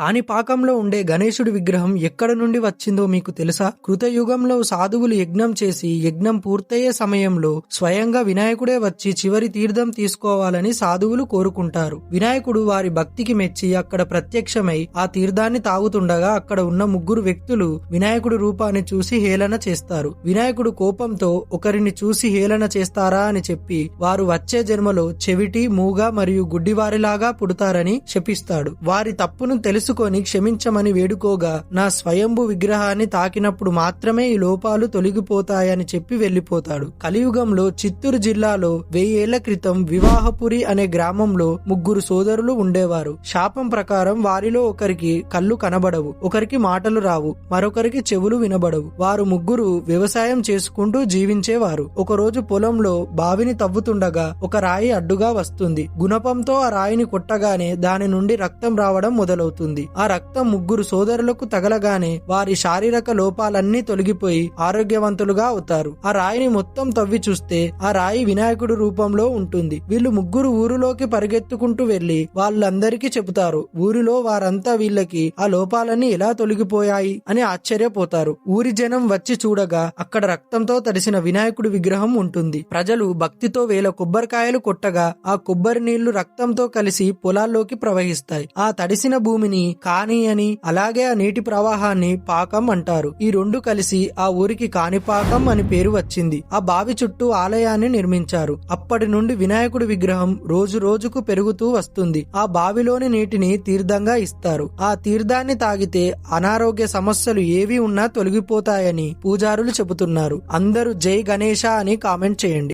కాణిపాకంలో ఉండే గణేశుడి విగ్రహం ఎక్కడ నుండి వచ్చిందో మీకు తెలుసా? కృతయుగంలో సాధువులు యజ్ఞం చేసి యజ్ఞం పూర్తయ్యే సమయంలో స్వయంగా వినాయకుడే వచ్చి చివరి తీర్థం తీసుకోవాలని సాధువులు కోరుకుంటారు. వినాయకుడు వారి భక్తికి మెచ్చి అక్కడ ప్రత్యక్షమై ఆ తీర్థాన్ని తాగుతుండగా అక్కడ ఉన్న ముగ్గురు వ్యక్తులు వినాయకుడి రూపాన్ని చూసి హేళన చేస్తారు. వినాయకుడు కోపంతో ఒకరిని చూసి హేళన చేస్తారా? అని చెప్పి వారు వచ్చే జన్మలో చెవిటి మూగ మరియు గుడ్డివారిలాగా పుడతారని శపిస్తాడు. వారి తప్పును తెలుసుకొని క్షమించమని వేడుకోగా నా స్వయంభు విగ్రహాన్ని తాకినప్పుడు మాత్రమే ఈ లోపాలు తొలగిపోతాయని చెప్పి వెళ్ళిపోతాడు కలియుగంలో చిత్తూరు జిల్లాలో వెయ్యేళ్ళ క్రితం వివాహపురి అనే గ్రామంలో ముగ్గురు సోదరులు ఉండేవారు. శాపం ప్రకారం వారిలో ఒకరికి కళ్ళు కనబడవు ఒకరికి మాటలు రావు మరొకరికి చెవులు వినబడవు. వారు ముగ్గురు వ్యవసాయం చేసుకుంటూ జీవించేవారు. ఒకరోజు పొలంలో బావిని తవ్వుతుండగా ఒక రాయి అడ్డుగా వస్తుంది. గుణపంతో ఆ రాయిని కొట్టగానే దాని నుండి రక్తం రావడం మొదలవుతుంది. ఆ రక్తం ముగ్గురు సోదరులకు తగలగానే వారి శారీరక లోపాలన్నీ తొలగిపోయి ఆరోగ్యవంతులుగా అవుతారు. ఆ రాయిని మొత్తం తవ్వి చూస్తే ఆ రాయి వినాయకుడు రూపంలో ఉంటుంది. వీళ్ళు ముగ్గురు ఊరిలోకి పరిగెత్తుకుంటూ వెళ్ళి వాళ్ళందరికీ చెబుతారు ఊరిలో వారంతా వీళ్ళకి ఆ లోపాలన్నీ ఎలా తొలగిపోయాయి? అని ఆశ్చర్యపోతారు. ఊరి జనం వచ్చి చూడగా అక్కడ రక్తంతో తడిసిన వినాయకుడి విగ్రహం ఉంటుంది. ప్రజలు భక్తితో వేల కొబ్బరికాయలు కొట్టగా ఆ కొబ్బరి నీళ్ళు రక్తంతో కలిసి పొలాల్లోకి ప్రవహిస్తాయి. ఆ తడిసిన భూమిని కాని అని అలాగే ఆ నీటి ప్రవాహాన్ని పాకం అంటారు. ఈ రెండు కలిసి ఆ ఊరికి కాణిపాకం అని పేరు వచ్చింది. ఆ బావి చుట్టూ ఆలయాన్ని నిర్మించారు. అప్పటి నుండి వినాయకుడి విగ్రహం రోజు రోజుకు పెరుగుతూ వస్తుంది. ఆ బావిలోని నీటిని తీర్థంగా ఇస్తారు. ఆ తీర్థాన్ని తాగితే అనారోగ్య సమస్యలు ఏవి ఉన్నా తొలగిపోతాయని పూజారులు చెబుతున్నారు. అందరూ జై గణేష అని కామెంట్ చేయండి.